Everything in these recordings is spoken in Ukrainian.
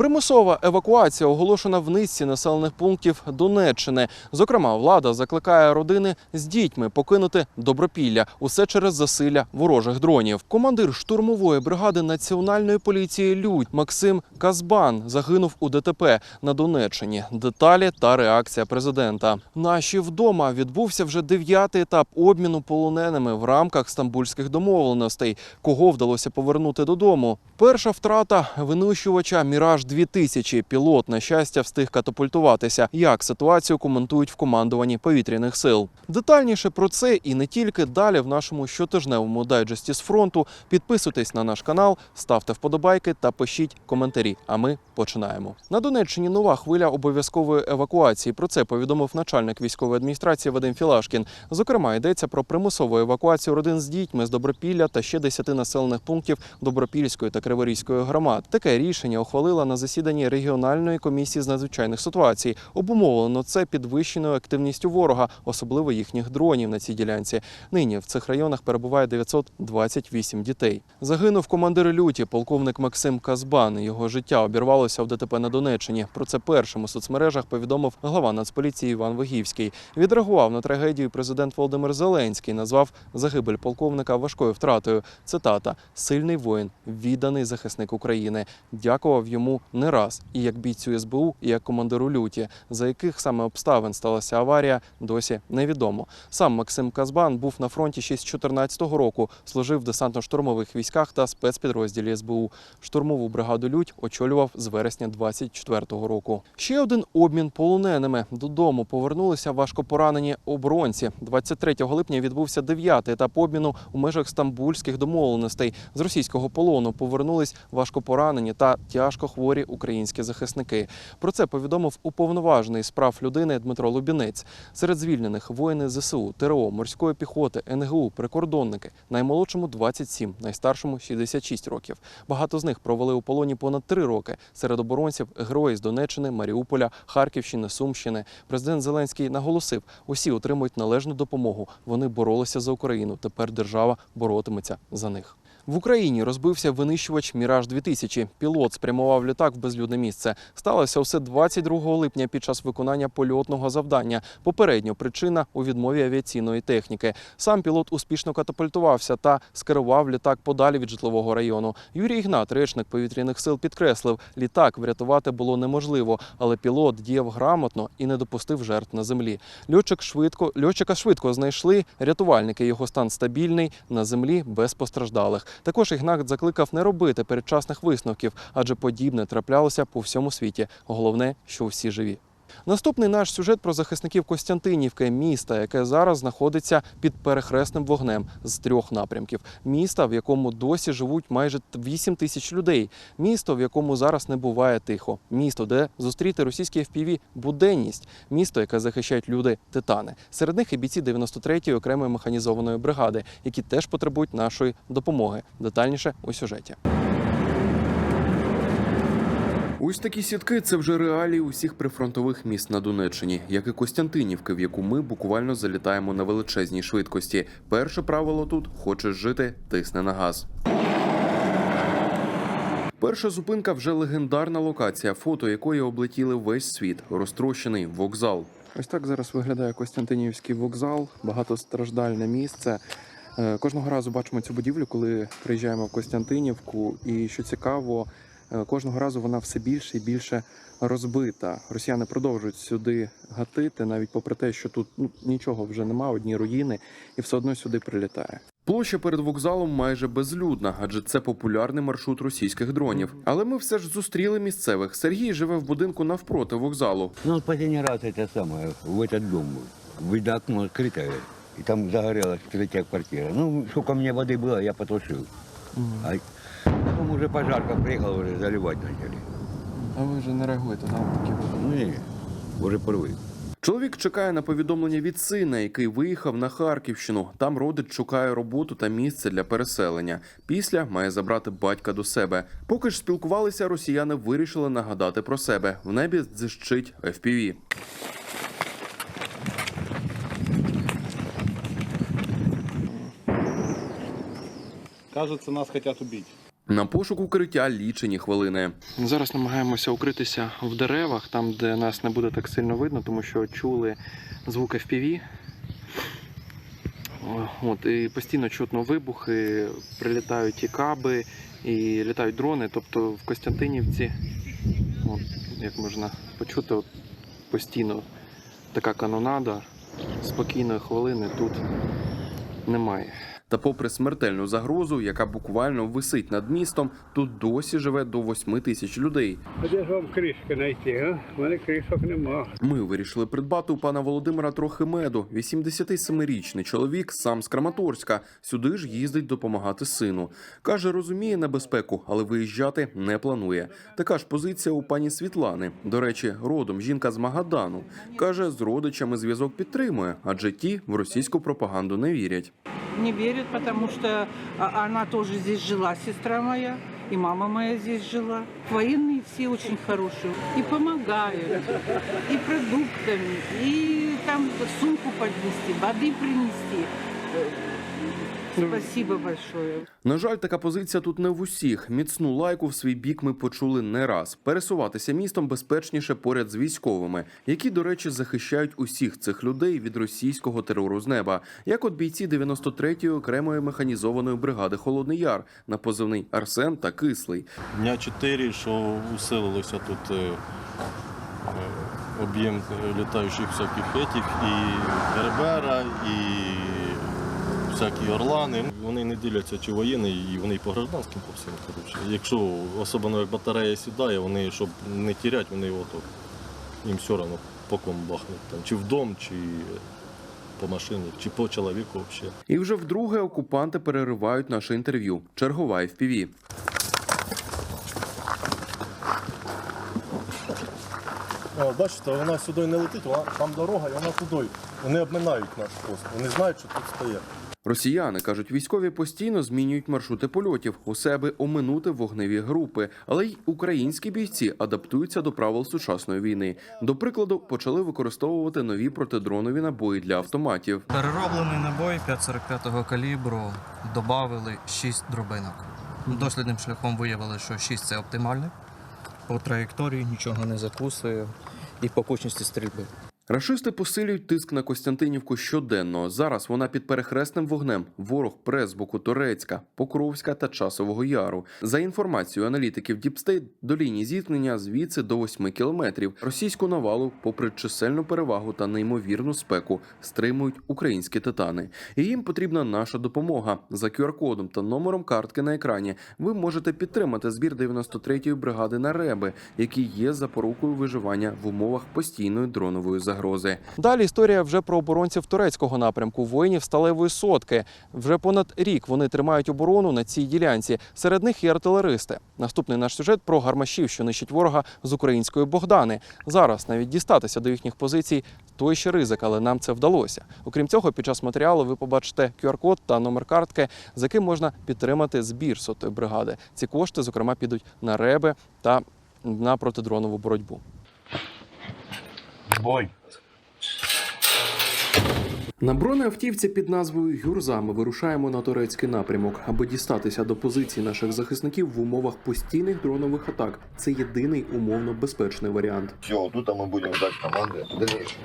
Примусова евакуація оголошена в низці населених пунктів Донеччини. Зокрема, влада закликає родини з дітьми покинути добропілля. Усе через засилля ворожих дронів. Командир штурмової бригади національної поліції Людь Максим Казбан загинув у ДТП на Донеччині. Деталі та реакція президента. Наші вдома відбувся вже дев'ятий етап обміну полоненими в рамках стамбульських домовленостей. Кого вдалося повернути додому? Перша втрата винищувача Міраж 2000 Пілот на щастя встиг катапультуватися. Як ситуацію коментують в командуванні повітряних сил? Детальніше про це і не тільки далі в нашому щотижневому дайджесті з фронту. Підписуйтесь на наш канал, ставте вподобайки та пишіть коментарі. А ми починаємо. На Донеччині нова хвиля обов'язкової евакуації. Про це повідомив начальник військової адміністрації Вадим Філашкін. Зокрема, йдеться про примусову евакуацію родин з дітьми з Добропілля та ще 10 населених пунктів Добропільської та Криворізької громад. Таке рішення ухвалила на засіданні регіональної комісії з надзвичайних ситуацій. Обумовлено це підвищеною активністю ворога, особливо їхніх дронів на цій ділянці. Нині в цих районах перебуває 928 дітей. Загинув командир люті, полковник Максим Казбан. Його життя обірвалося в ДТП на Донеччині. Про це першим у соцмережах повідомив глава Нацполіції Іван Вигівський. Відреагував на трагедію президент Володимир Зеленський. Назвав загибель полковника важкою втратою. Цитата: сильний воїн, відданий захисник України. Дякував йому не раз і як бійцю СБУ, і як командиру люті, за яких саме обставин сталася аварія, досі невідомо. Сам Максим Казбан був на фронті ще з 2014 року, служив в десантно-штурмових військах та спецпідрозділі СБУ. Штурмову бригаду Людь очолював з вересня 24-го року. Ще один обмін полоненими. Додому повернулися важкопоранені оборонці. 23 липня відбувся дев'ятий етап обміну у межах стамбульських домовленостей. З російського полону повернулись важкопоранені та тяжко хворі українські захисники. Про це повідомив уповноважений з прав людини Дмитро Лубінець. Серед звільнених воїни ЗСУ, ТРО, морської піхоти, НГУ, прикордонники. Наймолодшому 27, найстаршому 66 років. Багато з них провели у полоні понад три роки. Серед оборонців герої з Донеччини, Маріуполя, Харківщини, Сумщини. Президент Зеленський наголосив: усі отримують належну допомогу. Вони боролися за Україну. Тепер держава боротиметься за них. В Україні розбився винищувач Міраж 2000 Пілот спрямував літак в безлюдне місце. Сталося все 22 липня під час виконання польотного завдання. Попередньо причина у відмові авіаційної техніки. Сам пілот успішно катапультувався та скерував літак подалі від житлового району. Юрій Ігнат, речник повітряних сил, підкреслив, літак врятувати було неможливо, але пілот діяв грамотно і не допустив жертв на землі. Льотчик швидко льотчика швидко знайшли. Рятувальники його стан стабільний на землі без постраждалих. Також Ігнат закликав не робити передчасних висновків, адже подібне траплялося по всьому світі. Головне, що всі живі. Наступний наш сюжет про захисників Костянтинівки, міста, яке зараз знаходиться під перехресним вогнем з трьох напрямків. Міста, в якому досі живуть майже 8 тисяч людей. Місто, в якому зараз не буває тихо. Місто, де зустріти російські FPV – буденність. Місто, яке захищають люди титани. Серед них і бійці 93-ї окремої механізованої бригади, які теж потребують нашої допомоги. Детальніше у сюжеті. Ось такі сітки це вже реалії усіх прифронтових міст на Донеччині, як і Костянтинівки, в яку ми буквально залітаємо на величезній швидкості. Перше правило тут хочеш жити, тисни на газ. Перша зупинка вже легендарна локація, фото якої облетіли весь світ, розтрощений вокзал. Ось так зараз виглядає Костянтинівський вокзал, багатостраждальне місце. Е, Кожного разу бачимо цю будівлю, коли приїжджаємо в Костянтинівку. І що цікаво, кожного разу вона все більше і більше розбита. Росіяни продовжують сюди гатити, навіть попри те, що тут ну, нічого вже нема, одні руїни, і все одно сюди прилітає. Площа перед вокзалом майже безлюдна, адже це популярний маршрут російських дронів. Але ми все ж зустріли місцевих. Сергій живе в будинку навпроти вокзалу. Ну, вот последний раз это самое, в этот дом был. Видно, окно открытое, и там загорелась третья квартира. Ну, сколько мне воды было, я потушил. А потом уже пожарка приехала, уже заливать начали. А ви вже не реагуєте на такі Ну, не, уже привык. Чоловік чекає на повідомлення від сина, який виїхав на Харківщину. Там родич шукає роботу та місце для переселення. Після має забрати батька до себе. Поки ж спілкувалися, росіяни вирішили нагадати про себе. В небі дзищить FPV. Кажется, нас хотят убить. На пошук укриття лічені хвилини. Зараз намагаємося укритися в деревах, там, де нас не буде так сильно видно, тому що чули звук FPV. От, і постійно чутно вибухи, прилітають і каби, і літають дрони. Тобто в Костянтинівці, от, як можна почути, от, постійно така канонада, спокійної хвилини тут немає. Та попри смертельну загрозу, яка буквально висить над містом, тут досі живе до 8 тисяч людей. Де ж вам кришки знайти, а? У мене кришок нема. Ми вирішили придбати у пана Володимира трохи меду. 87-річний чоловік сам з Краматорська. Сюди ж їздить допомагати сину. Каже, розуміє небезпеку, але виїжджати не планує. Така ж позиція у пані Світлани. До речі, родом жінка з Магадану. Каже, з родичами зв'язок підтримує, адже ті в російську пропаганду не вірять. Не верят, потому что она тоже здесь жила, сестра моя, и мама моя здесь жила. Военные все очень хорошие и помогают, и продуктами, и там сумку поднести, воды принести. Спасибо большое. На жаль, така позиція тут не в усіх. Міцну лайку в свій бік ми почули не раз. Пересуватися містом безпечніше поряд з військовими, які, до речі, захищають усіх цих людей від російського терору з неба, як от бійці 93-ї окремої механізованої бригади Холодний Яр на позивний Арсен та Кислий. Дня 4, що усилилося тут е, е, об'єм е, літаючих всяких етів, і Гербера, і всякі орлани. Вони не діляться чи воєнні, і вони і по гражданським по всім. Коротше. Якщо особливо як батарея сідає, вони, щоб не тіряти, вони ото, їм все одно по кому бахнуть. Там, чи в дом, чи по машині, чи по чоловіку взагалі. І вже вдруге окупанти переривають наше інтерв'ю. Чергова FPV. О, бачите, вона сюди не летить, вона, там дорога, і вона туди. Вони обминають наш пост. Вони знають, що тут стоять. Росіяни кажуть, військові постійно змінюють маршрути польотів, усе аби оминути вогневі групи, але й українські бійці адаптуються до правил сучасної війни. До прикладу, почали використовувати нові протидронові набої для автоматів. Перероблений набой 5,45 калібру додали 6 дробинок. Дослідним шляхом виявили, що 6 це оптимальне. По траєкторії нічого не закусує і по кучності стрільби. Рашисти посилюють тиск на Костянтинівку щоденно. Зараз вона під перехресним вогнем. Ворог прес з Покровська та Часового Яру. За інформацією аналітиків Діпстейт, до лінії зіткнення звідси до 8 кілометрів. Російську навалу, попри чисельну перевагу та неймовірну спеку, стримують українські титани. І їм потрібна наша допомога. За QR-кодом та номером картки на екрані ви можете підтримати збір 93-ї бригади на Реби, які є запорукою виживання в умовах постійної дронової загрози. Далі історія вже про оборонців турецького напрямку, воїнів сталевої сотки. Вже понад рік вони тримають оборону на цій ділянці. Серед них і артилеристи. Наступний наш сюжет про гармашів, що нищить ворога з української Богдани. Зараз навіть дістатися до їхніх позицій той ще ризик, але нам це вдалося. Окрім цього, під час матеріалу ви побачите QR-код та номер картки, з яким можна підтримати збір сотої бригади. Ці кошти, зокрема, підуть на реби та на протидронову боротьбу. Бой. На бронеавтівці під назвою Гюрза ми вирушаємо на турецький напрямок, аби дістатися до позицій наших захисників в умовах постійних дронових атак. Це єдиний умовно безпечний варіант. Все, тут ми будемо дати команди. Дальнейшее.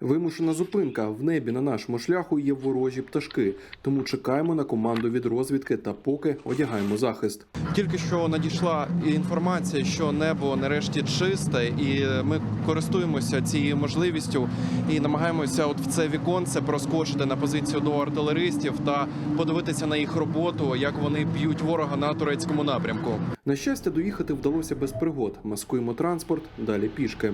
Вимушена зупинка в небі на нашому шляху є ворожі пташки, тому чекаємо на команду від розвідки та поки одягаємо захист. Тільки що надійшла інформація, що небо нарешті чисте, і ми користуємося цією можливістю і намагаємося, от в це віконце проскочити на позицію до артилеристів та подивитися на їх роботу, як вони б'ють ворога на турецькому напрямку. На щастя, доїхати вдалося без пригод. Маскуємо транспорт, далі пішки.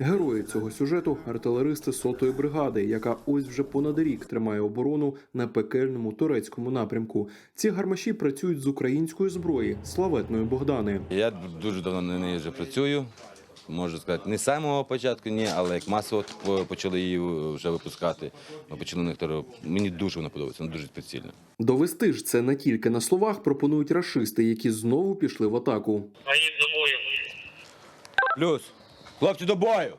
Герої цього сюжету артилеристи сотої бригади, яка ось вже понад рік тримає оборону на пекельному турецькому напрямку. Ці гармаші працюють з української зброї славетної Богдани. Я дуже давно на неї вже працюю. Можу сказати, не з самого початку, ні, але як масово почали її вже випускати, ми почали на некотору. Мені дуже вона подобається, вона дуже прицільна. Довести ж це не тільки на словах пропонують рашисти, які знову пішли в атаку. Плюс! Хлопці до бою!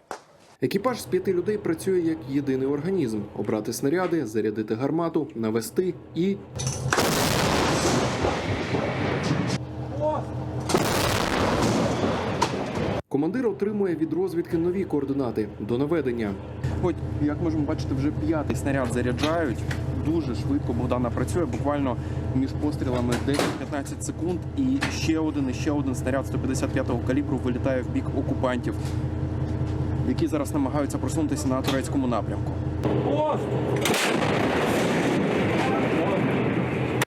Екіпаж з п'яти людей працює як єдиний організм: обрати снаряди, зарядити гармату, навести і. Командир отримує від розвідки нові координати до наведення. От як можемо бачити, вже п'ятий снаряд заряджають. Дуже швидко Богдана працює. Буквально між пострілами 10-15 секунд. І ще один, і ще один снаряд 155-го калібру вилітає в бік окупантів, які зараз намагаються просунутися на турецькому напрямку.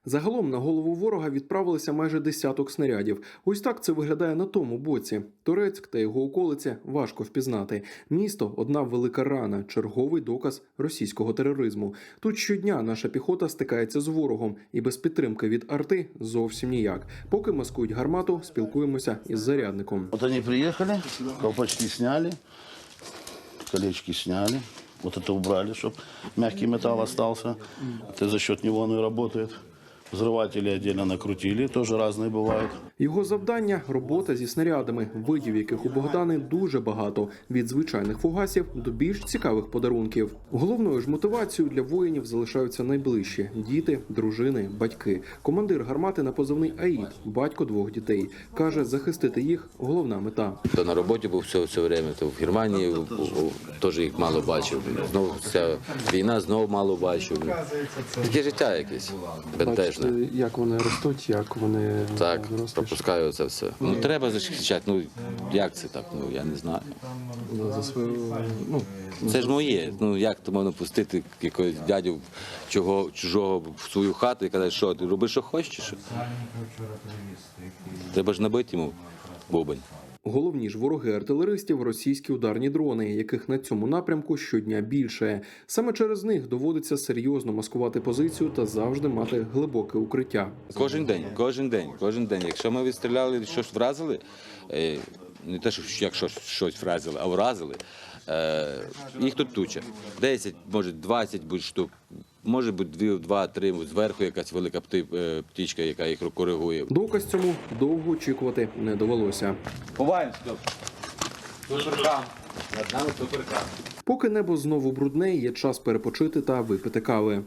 Загалом на голову ворога відправилися майже десяток снарядів. Ось так це виглядає на тому боці. Турецьк та його околиці важко впізнати. Місто одна велика рана, черговий доказ російського тероризму. Тут щодня наша піхота стикається з ворогом, і без підтримки від арти зовсім ніяк. Поки маскують гармату, спілкуємося із зарядником. Вот они приехали, колпачки сняли, колечки сняли. Вот это убрали, чтобы мягкий металл остался. Это за счет него он и работает. Взрыватели отдельно накрутили, тоже разные бывают. Його завдання робота зі снарядами, видів яких у Богдани дуже багато від звичайних фугасів до більш цікавих подарунків. Головною ж мотивацією для воїнів залишаються найближчі діти, дружини, батьки. Командир гармати на позивний Аїд, батько двох дітей, каже, захистити їх головна мета. То на роботі був все, все время, то в Германії в- в- в- теж їх мало бачив. Знову ця війна знову мало бачив. Таке життя якесь бентежне. як вони ростуть, як вони Так, пропускаю це все. Ну треба захищати. Ну як це так? Ну я не знаю. за свою ну Це ж моє. Ну як то можна пустити якогось дядю чого чужого в свою хату і казати, що ти роби, що хочеш, чи що? Треба ж набити йому бубень. Головні ж вороги артилеристів російські ударні дрони, яких на цьому напрямку щодня більше. Саме через них доводиться серйозно маскувати позицію та завжди мати глибоке укриття. Кожен день, кожен день, кожен день. Якщо ми відстріляли, щось вразили, е, не те, що якщо щось вразили, а вразили, їх тут туча. 10, може 20 будь штук. Може бути дві, два, три, зверху якась велика пти- е, яка їх коригує. Доказ цьому довго очікувати не довелося. Ховаємось, Суперкам. Над нами суперкам. Поки небо знову брудне, є час перепочити та випити кави.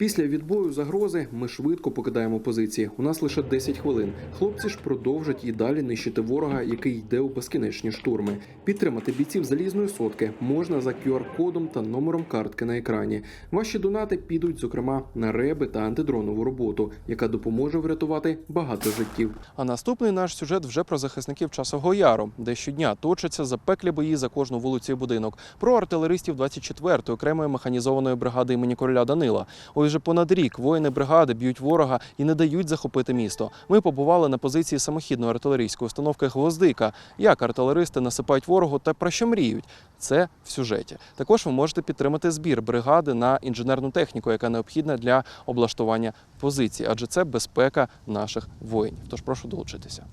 Після відбою загрози ми швидко покидаємо позиції. У нас лише 10 хвилин. Хлопці ж продовжать і далі нищити ворога, який йде у безкінечні штурми. Підтримати бійців залізної сотки можна за QR-кодом та номером картки на екрані. Ваші донати підуть, зокрема, на реби та антидронову роботу, яка допоможе врятувати багато життів. А наступний наш сюжет вже про захисників часового яру, де щодня точаться запеклі бої за кожну вулицю і будинок. Про артилеристів 24-ї окремої механізованої бригади імені короля Данила. Ось вже понад рік воїни бригади б'ють ворога і не дають захопити місто. Ми побували на позиції самохідної артилерійської установки Гвоздика. Як артилеристи насипають ворогу та про що мріють? Це в сюжеті. Також ви можете підтримати збір бригади на інженерну техніку, яка необхідна для облаштування позицій, адже це безпека наших воїнів. Тож прошу долучитися.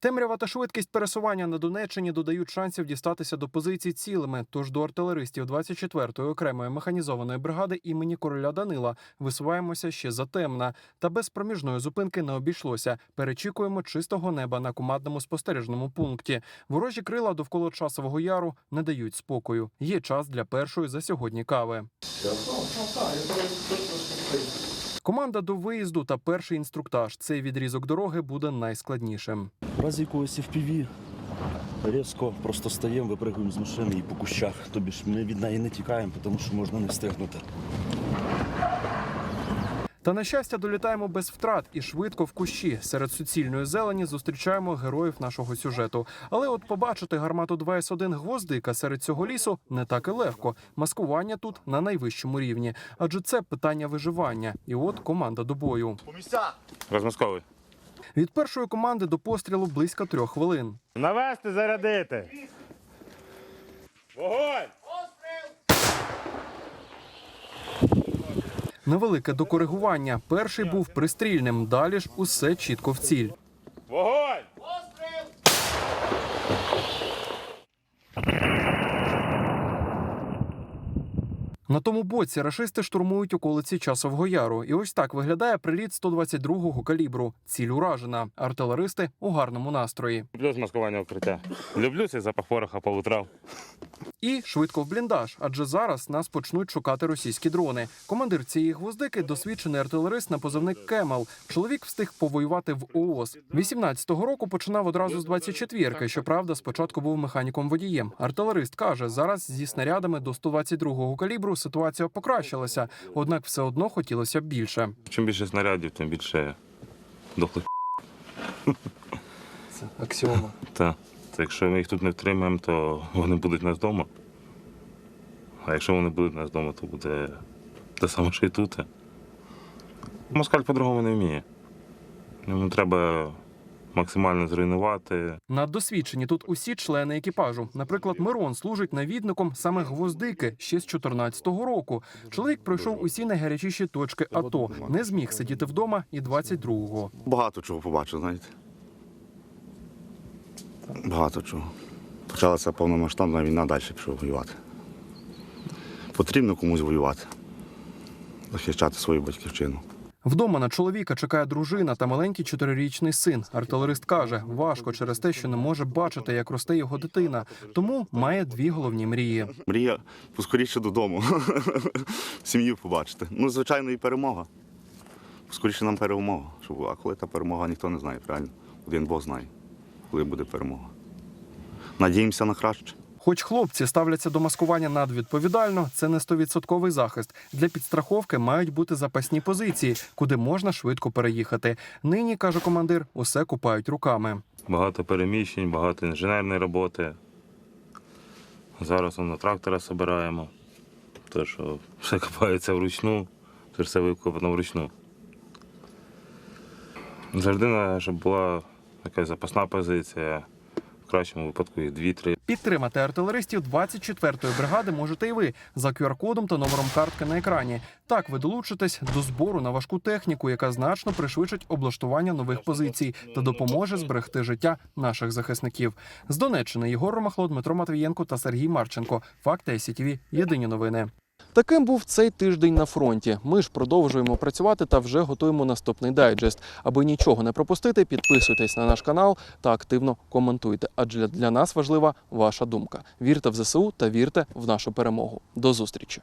Темрява та швидкість пересування на Донеччині додають шансів дістатися до позицій цілими. Тож до артилеристів 24-ї окремої механізованої бригади імені короля Данила висуваємося ще затемна. Та без проміжної зупинки не обійшлося. Перечікуємо чистого неба на командному спостережному пункті. Ворожі крила довкола часового яру не дають спокою. Є час для першої за сьогодні кави. Команда до виїзду та перший інструктаж. Цей відрізок дороги буде найскладнішим. В разі якогось FPV різко просто стаємо, випригуємо з машини і по кущах. Тобі ж ми від неї не тікаємо, тому що можна не встигнути. Та на щастя долітаємо без втрат і швидко в кущі. Серед суцільної зелені зустрічаємо героїв нашого сюжету. Але от побачити гармату 2С1 гвоздика серед цього лісу не так і легко. Маскування тут на найвищому рівні, адже це питання виживання. І от команда до бою. Розмосковий. Від першої команди до пострілу близько трьох хвилин. Навести, зарядити. Вогонь! Невелике докоригування. Перший був пристрільним. Далі ж усе чітко в ціль. Вогонь! На тому боці рашисти штурмують околиці Часового Яру. І ось так виглядає приліт 122-го калібру. Ціль уражена. Артилеристи у гарному настрої. Люблю змаскування укриття. Люблю цей запах пороха по утрам. І швидко в бліндаж, адже зараз нас почнуть шукати російські дрони. Командир цієї гвоздики досвідчений артилерист на позивник Кемел. Чоловік встиг повоювати в ООС. 18-го року починав одразу з 24-ки. Щоправда, спочатку був механіком водієм. Артилерист каже, зараз зі снарядами до 122-го калібру ситуація покращилася, однак все одно хотілося б більше. Чим більше снарядів, тим більше дохлих. Це аксіома. Та. Це якщо ми їх тут не втримаємо, то вони будуть нас вдома. А якщо вони будуть нас вдома, то буде те саме, що і тут. Москаль по-другому не вміє. Йому треба максимально зруйнувати. Наддосвідчені тут усі члени екіпажу. Наприклад, Мирон служить навідником саме гвоздики ще з 14-го року. Чоловік пройшов усі найгарячіші точки АТО, не зміг сидіти вдома і 22-го. Багато чого побачив, знаєте. Багато чого. Почалася повномасштабна війна, далі пішов воювати. Потрібно комусь воювати, захищати свою батьківщину. Вдома на чоловіка чекає дружина та маленький чотирирічний син. Артилерист каже, важко через те, що не може бачити, як росте його дитина, тому має дві головні мрії. Мрія поскоріше додому, сім'ю побачити. Ну, звичайно, і перемога. Поскоріше нам перемога. А коли та перемога, ніхто не знає, правильно. Один Бог знає, коли буде перемога. Надіємося на краще. Хоч хлопці ставляться до маскування надвідповідально, це не стовідсотковий захист. Для підстраховки мають бути запасні позиції, куди можна швидко переїхати. Нині каже командир, усе купають руками. Багато переміщень, багато інженерної роботи. Зараз на трактора збираємо. То, що все копається вручну, то все викопано вручну. Завжди, треба, щоб була якась запасна позиція, в кращому випадку їх дві-три. Підтримати артилеристів 24-ї бригади можете і ви за QR-кодом та номером картки на екрані. Так ви долучитесь до збору на важку техніку, яка значно пришвидшить облаштування нових позицій та допоможе зберегти життя наших захисників. З Донеччини Єгор Ромахло, Дмитро Матвієнко та Сергій Марченко. Факти СІТВ. Єдині новини. Таким був цей тиждень на фронті. Ми ж продовжуємо працювати та вже готуємо наступний дайджест. Аби нічого не пропустити, підписуйтесь на наш канал та активно коментуйте. Адже для нас важлива ваша думка. Вірте в ЗСУ та вірте в нашу перемогу. До зустрічі.